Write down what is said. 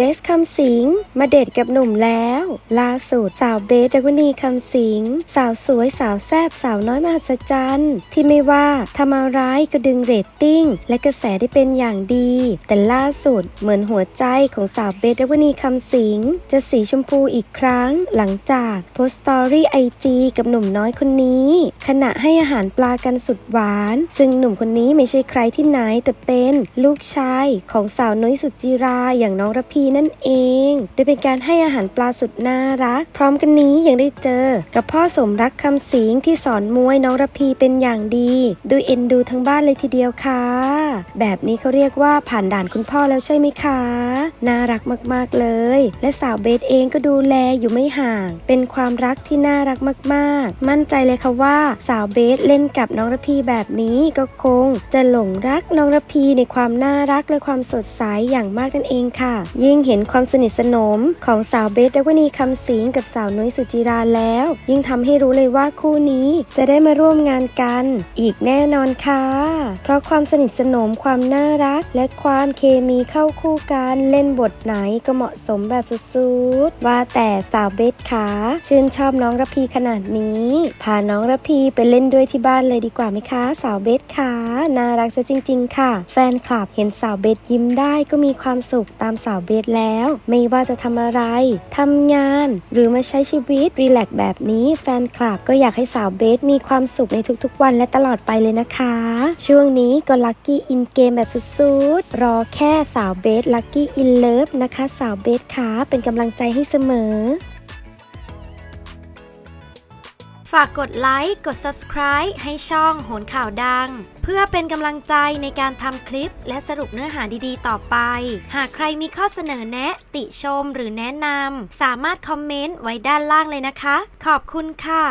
บสคำสิง มาเดทกับหนุ่มแล้ว ล่าสุดสาวเบสดวนีคำสิง สาวสวยสาวแซบสาวน้อยมหัศจรรย์ที่ไม่ว่าทำอะไรก็ดึงเรตติ้ง และกระแสได้เป็นอย่างดี แต่ล่าสุดเหมือนหัวใจของสาวเบสดวนีคำสิง จะสีชมพูอีกครั้ง หลังจากโพสต์สตอรี่ไอจีกับหนุ่มน้อยคนนี้ ขณะให้อาหารปลากันสุดหวาน ซึ่งหนุ่มคนนี้ไม่ใช่ใครที่ไหนแต่เป็นลูกชายของสาวน้อยสุดจิราอย่างน้องระพีนั่นเอง โดยเป็นการให้อาหารปลาสุดน่ารัก พร้อมกันนี้ยังได้เจอ กับพ่อสมรักคำสิงที่สอนมวยน้องระพีเป็นอย่างดี ดูเอ็นดูทั้งบ้านเลยทีเดียวค่ะ แบบนี้เขาเรียกว่าผ่านด่านคุณพ่อแล้วใช่ไหมคะ น่ารักมากๆเลย และสาวเบสเองก็ดูแลอยู่ไม่ห่าง เป็นความรักที่น่ารักมากๆ มั่นใจเลยค่ะว่าสาวเบสเล่นกับน้องระพีแบบนี้ก็คง จะหลงรักน้องระพีในความน่ารักและความสดใสอย่างมากนั่นเองค่ะ ยิ่งเห็นความสนิทสนมของสาวเบสดวนีคำสิงกับสาวนุ้ยสุจิราแล้ว ยิ่งทำให้รู้เลยว่าคู่นี้จะได้มาร่วมงานกัน อีกแน่นอนค่ะ เพราะความสนิทสนมความน่ารัก และความเคมีเข้าคู่กันเล่นบทไหนก็เหมาะสมแบบสุดๆ ว่าแต่สาวเบสขาชื่นชอบน้องระพีขนาดนี้ พาน้องระพีไปเล่นด้วยที่บ้านเลยดีกว่าไหมคะ สาวเบสขาน่ารักซะจริง ๆ ค่ะ แฟนคลับเห็นสาวเบสยิ้มได้ก็มีความสุขตามสาวเบสแล้ว ไม่ว่าจะทำอะไรทำงาน หรือมาใช้ชีวิตรีแลกแบบนี้ แฟนคลับก็อยากให้สาวเบสมีความสุขในทุกๆ วันและตลอดไปเลยนะคะ ช่วงนี้ก็ลัคกี้อินเกมแบบสุดๆรอแค่สาวเบสลัคกี้อินเลิฟนะคะ สาวเบสขาเป็นกำลังใจให้เสมอ ฝากกดไลค์ กด subscribe ให้ช่องโหนข่าวดัง เพื่อเป็นกำลังใจในการทำคลิปและสรุปเนื้อหาดีๆ ต่อไป หากใครมีข้อเสนอแนะ ติชมหรือแนะนำสามารถคอมเมนต์ไว้ด้านล่างเลยนะคะ ขอบคุณค่ะ